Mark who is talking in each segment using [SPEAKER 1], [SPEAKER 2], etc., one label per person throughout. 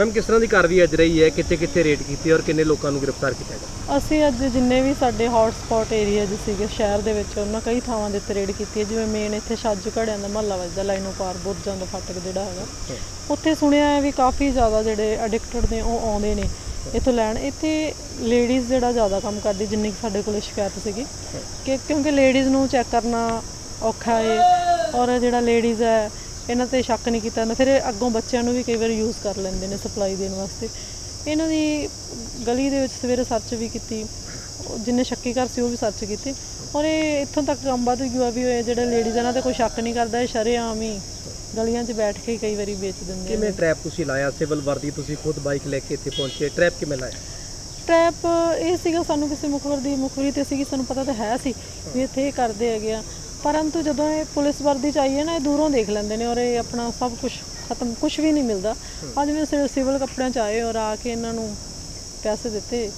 [SPEAKER 1] Ma'am ਕਿਸ ਤਰ੍ਹਾਂ ਦੀ ਕਾਰਵਾਈ ਅੱਜ ਰਹੀ ਹੈ? ਕਿੱਥੇ ਕਿੱਥੇ ਰੇਡ ਕੀਤੀ ਔਰ ਕਿੰਨੇ ਲੋਕਾਂ ਨੂੰ ਗ੍ਰਿਫਤਾਰ ਕੀਤਾ ਗਿਆ?
[SPEAKER 2] ਅਸੀਂ ਅੱਜ ਜਿੰਨੇ ਵੀ ਸਾਡੇ ਹੌਟ ਸਪੌਟ ਏਰੀਆ ਜਿ ਸੀਗੇ ਸ਼ਹਿਰ ਦੇ ਵਿੱਚ ਉਹਨਾਂ ਕਈ ਥਾਵਾਂ ਦੇ ਉੱਤੇ ਰੇਡ ਕੀਤੀ ਹੈ। ਜਿਵੇਂ ਮੇਨ ਇੱਥੇ ਛੱਜ ਘੜਿਆਂ ਦਾ ਮਹੱਲਾ ਵੱਜਦਾ ਲਾਈਨੋ ਪਾਰ ਬੁਰਜਾਂ ਦਾ ਫਾਟਕ ਜਿਹੜਾ ਹੈਗਾ। ਉੱਥੇ ਸੁਣਿਆ ਹੈ ਵੀ ਕਾਫੀ ਜ਼ਿਆਦਾ ਜਿਹੜੇ ਐਡਿਕਟਡ ਨੇ ਉਹ ਆਉਂਦੇ ਨੇ ਇੱਥੋਂ ਲੈਣ। ਇੱਥੇ ਲੇਡੀਜ਼ ਜਿਹੜਾ ਜ਼ਿਆਦਾ ਕੰਮ ਕਰਦੀ ਜਿੰਨੀ ਕੁ ਸਾਡੇ ਕੋਲੇ ਸ਼ਿਕਾਇਤ ਸੀਗੀ। ਕਿ ਕਿਉਂਕਿ ਲੇਡੀਜ਼ ਨੂੰ ਚੈੱਕ ਕਰਨਾ ਔਖਾ ਹੈ ਔਰ ਜਿਹੜਾ ਲੇਡੀਜ਼ ਹੈ ਇਹਨਾਂ ਤੇ ਸ਼ੱਕ ਨਹੀਂ ਕੀਤਾ ਜਾਂਦਾ। ਫਿਰ ਅੱਗੋਂ ਬੱਚਿਆਂ ਨੂੰ ਵੀ ਕਈ ਵਾਰ ਯੂਜ਼ ਕਰ ਲੈਂਦੇ ਨੇ ਸਪਲਾਈ ਦੇਣ ਵਾਸਤੇ। ਇਹਨਾਂ ਦੀ ਗਲੀ ਦੇ ਵਿੱਚ ਸਵੇਰੇ ਸਰਚ ਵੀ ਕੀਤੀ। ਜਿੰਨੇ ਸ਼ੱਕੀ ਘਰ ਸੀ ਉਹ ਵੀ ਸਰਚ ਕੀਤੇ। ਔਰ ਇਹ ਇੱਥੋਂ ਤੱਕ ਕੰਮ ਵੱਧ ਗਿਆ ਵੀ ਹੋਏ ਜਿਹੜੇ ਲੇਡੀਜ਼ ਇਹਨਾਂ ਤੇ ਕੋਈ ਸ਼ੱਕ ਨਹੀਂ ਕਰਦਾ ਇਹ ਸ਼ਰੇਆਮ ਹੀ ਗਲੀਆਂ 'ਚ ਬੈਠ ਕੇ ਕਈ ਵਾਰੀ ਵੇਚ ਦਿੰਦੇ
[SPEAKER 1] ਕਿਵੇਂ
[SPEAKER 2] ਨੇ
[SPEAKER 1] ਟਰੈਪ ਤੁਸੀਂ ਲਾਇਆ? ਸਿਵਲ ਵਰਦੀ ਤੁਸੀਂ ਖੁਦ ਬਾਈਕ ਲੈ ਕੇ ਇੱਥੇ ਪਹੁੰਚੇ। ਟਰੈਪ ਕਿਵੇਂ ਲਾਇਆ?
[SPEAKER 2] ਟ੍ਰੈਪ ਇਹ ਸੀਗਾ ਸਾਨੂੰ ਕਿਸੇ ਮੁਖਬਰ ਦੀ ਮੁਖਬਰੀ ਤੇ ਸੀਗੀ ਸਾਨੂੰ ਪਤਾ ਤਾਂ ਹੈ ਸੀ ਵੀ ਇੱਥੇ ਇਹ ਕਰਦੇ ਹੈਗੇ ਆ। ਪਰੰਤੂ ਜਦੋਂ ਇਹ ਪੁਲਿਸ ਵਰਦੀ ਚ ਆਈ ਨਾ, ਇਹ ਦੂਰੋਂ ਦੇਖ ਲੈਂਦੇ ਨੇ ਔਰ ਇਹ ਆਪਣਾ ਸਭ ਕੁਝ ਖਤਮ ਕੁਝ ਵੀ ਨਹੀਂ ਮਿਲਦਾ। ਅੱਜ ਮੈਂ ਸਿਰ, ਸਿਵਲ ਕੱਪੜਿਆਂ ਚ ਆਏ ਔਰ ਆ ਕੇ ਇਹਨਾਂ ਨੂੰ ਪੈਸੇ ਦਿੱਤੇ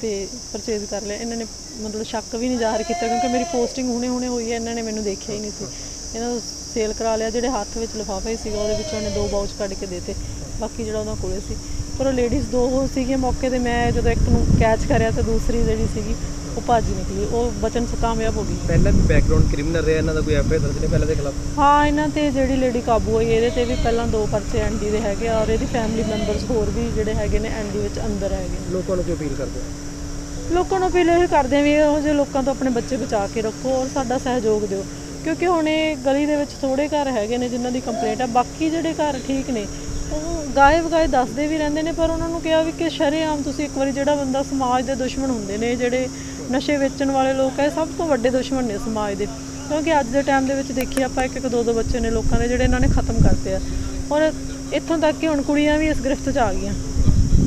[SPEAKER 2] ਤੇ ਪਰਚੇਜ਼ ਕਰ ਲਿਆ। ਇਹਨਾਂ ਨੇ ਮਤਲਬ ਸ਼ੱਕ ਵੀ ਨਹੀਂ ਜ਼ਾਹਰ ਕੀਤਾ ਕਿਉਂਕਿ ਮੇਰੀ ਪੋਸਟਿੰਗ ਹੁਣੇ ਹੁਣੇ ਹੋਈ ਹੈ, ਇਹਨਾਂ ਨੇ ਮੈਨੂੰ ਦੇਖਿਆ ਹੀ ਨਹੀਂ ਸੀ। ਇਹਨਾਂ ਨੂੰ ਸੇਲ ਕਰਾ ਲਿਆ, ਜਿਹੜੇ ਹੱਥ ਵਿੱਚ ਲਿਫਾਫਾ ਹੀ ਸੀਗਾ, ਉਹਦੇ ਵਿੱਚੋਂ ਇਹਨੇ ਦੋ ਬਾਊਚ ਕੱਢ ਕੇ ਦੇਤੇ। ਬਾਕੀ ਜਿਹੜਾ ਉਹਨਾਂ ਕੋਲੇ ਸੀ। ਪਰ ਉਹ ਲੇਡੀਜ਼ ਦੋ ਹੋ ਸੀਗੀਆਂ ਮੌਕੇ ਤੇ, ਮੈਂ ਜਦੋਂ ਇੱਕ ਨੂੰ ਕੈਚ ਕਰਿਆ ਤੇ ਦੂਸਰੀ ਜਿਹੜੀ ਸੀਗੀ ਉਹ ਭੱਜ ਨਿਕਲੀ ਉਹ ਬਚਨ 'ਚ ਕਾਮਯਾਬ ਹੋ ਗਈ।
[SPEAKER 1] ਪਹਿਲਾਂ ਵੀ ਬੈਕਗ੍ਰਾਉਂਡ ਕ੍ਰਿਮੀਨਲ ਰਿਹਾ ਇਹਨਾਂ ਦਾ ਕੋਈ ਐਫਆਈਆਰ ਦਰਜ ਨਹੀਂ ਪਹਿਲਾਂ ਦੇ ਖਿਲਾਫ?
[SPEAKER 2] ਹਾਂ ਇਹਨਾਂ ਤੇ ਜਿਹੜੀ ਲੇਡੀ ਕਾਬੂ ਹੋਈ ਇਹਦੇ ਤੇ ਵੀ ਪਹਿਲਾਂ ਦੋ ਪਰਚੇ ਐਨਡੀ ਦੇ ਹੈਗੇ ਆ ਔਰ ਇਹਦੀ ਫੈਮਿਲੀ ਮੈਂਬਰਸ ਹੋਰ ਵੀ ਜਿਹੜੇ ਹੈਗੇ ਨੇ ਐਨਡੀ ਵਿੱਚ ਅੰਦਰ ਹੈਗੇ। ਨੇ
[SPEAKER 1] ਲੋਕਾਂ ਨੂੰ ਕੀ ਅਪੀਲ ਕਰਦੇ ਹੋ?
[SPEAKER 2] ਲੋਕਾਂ ਨੂੰ ਅਪੀਲ ਇਹ ਕਰਦੇ ਆ ਵੀ ਇਹੋ ਜਿਹੇ ਲੋਕਾਂ ਤੋਂ ਆਪਣੇ ਬੱਚੇ ਬਚਾ ਕੇ ਰੱਖੋ ਔਰ ਸਾਡਾ ਸਹਿਯੋਗ ਦਿਓ। ਕਿਉਂਕਿ ਹੁਣ ਇਹ ਗਲੀ ਦੇ ਵਿੱਚ ਥੋੜੇ ਘਰ ਹੈਗੇ ਨੇ ਜਿਨ੍ਹਾਂ ਦੀ ਕੰਪਲੇਂਟ ਆ ਬਾਕੀ ਜਿਹੜੇ ਘਰ ਠੀਕ ਨੇ ਉਹ ਗਾਏ ਵਗਾਏ ਦੱਸਦੇ ਵੀ ਰਹਿੰਦੇ ਨੇ ਪਰ ਉਹਨਾਂ ਨੂੰ ਕਿਹਾ ਵੀ ਕਿ ਸ਼ਰੇਆਮ ਤੁਸੀਂ ਇੱਕ ਵਾਰੀ ਜਿਹੜਾ ਬੰਦਾ ਸਮਾਜ ਦੇ ਦੁਸ਼ਮਣ ਹੁੰਦੇ ਨੇ ਜਿਹੜੇ ਨਸ਼ੇ ਵੇਚਣ ਵਾਲੇ ਲੋਕ ਹੈ ਸਭ ਤੋਂ ਵੱਡੇ ਦੁਸ਼ਮਣ ਨੇ ਸਮਾਜ ਦੇ। ਕਿਉਂਕਿ ਅੱਜ ਦੇ ਟਾਈਮ ਦੇ ਵਿੱਚ ਦੇਖੀ ਆਪਾਂ, ਇੱਕ ਇੱਕ ਦੋ ਦੋ ਬੱਚੇ ਨੇ ਲੋਕਾਂ ਦੇ ਜਿਹੜੇ ਇਹਨਾਂ ਨੇ ਖਤਮ ਕਰਤੇ ਆ। ਔਰ ਇੱਥੋਂ ਤੱਕ ਕਿ ਹੁਣ ਕੁੜੀਆਂ ਵੀ ਇਸ ਗ੍ਰਿਫਤ 'ਚ ਆ ਗਈਆਂ।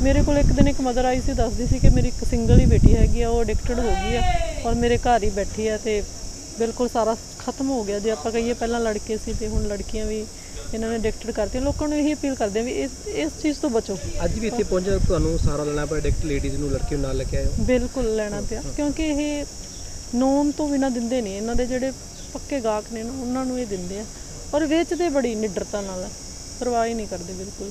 [SPEAKER 2] ਮੇਰੇ ਕੋਲ ਇੱਕ ਦਿਨ ਇੱਕ ਮਦਰ ਆਈ ਸੀ, ਦੱਸਦੀ ਸੀ ਕਿ ਮੇਰੀ ਇੱਕ ਸਿੰਗਲ ਹੀ ਬੇਟੀ ਹੈਗੀ ਆ, ਉਹ ਐਡਿਕਟਡ ਹੋ ਗਈ ਆ ਔਰ ਮੇਰੇ ਘਰ ਹੀ ਬੈਠੀ ਆ ਤੇ ਬਿਲਕੁਲ ਸਾਰਾ ਖਤਮ ਹੋ ਗਿਆ ਜੇ ਆਪਾਂ ਕਹੀਏ ਪਹਿਲਾਂ ਲੜਕੇ ਸੀ ਤੇ ਹੁਣ ਲੜਕੀਆਂ ਵੀ ਇਹਨਾਂ ਨੇ ਐਡਿਕਟਡ ਕਰਤੀਆਂ ਲੋਕਾਂ ਨੂੰ ਇਹੀ ਅਪੀਲ ਕਰਦੇ ਆ ਵੀ ਇਸ ਇਸ ਚੀਜ਼ ਤੋਂ ਬਚੋ।
[SPEAKER 1] ਅੱਜ ਵੀ ਇੱਥੇ ਪਹੁੰਚੇ ਤੁਹਾਨੂੰ ਸਹਾਰਾ ਲੈਣਾ ਪਿਆ ਐਡਿਕਟ ਲੇਡੀਜ਼ ਨੂੰ ਲੜਕੀ ਨੂੰ ਨਾਲ ਲੈ ਕੇ ਹੋ?
[SPEAKER 2] ਬਿਲਕੁਲ ਲੈਣਾ ਪਿਆ ਕਿਉਂਕਿ ਇਹ ਨੋਨ ਤੋਂ ਬਿਨਾ ਦਿੰਦੇ ਨਹੀਂ ਇਹਨਾਂ ਦੇ ਜਿਹੜੇ ਪੱਕੇ ਗਾਹਕ ਨੇ ਨਾ ਉਹਨਾਂ ਨੂੰ ਇਹ ਦਿੰਦੇ ਆ। ਔਰ ਵੇਚਦੇ ਬੜੀ ਨਿਡਰਤਾ ਨਾਲ। ਪਰਵਾਹ ਹੀ ਨਹੀਂ ਕਰਦੇ ਬਿਲਕੁਲ।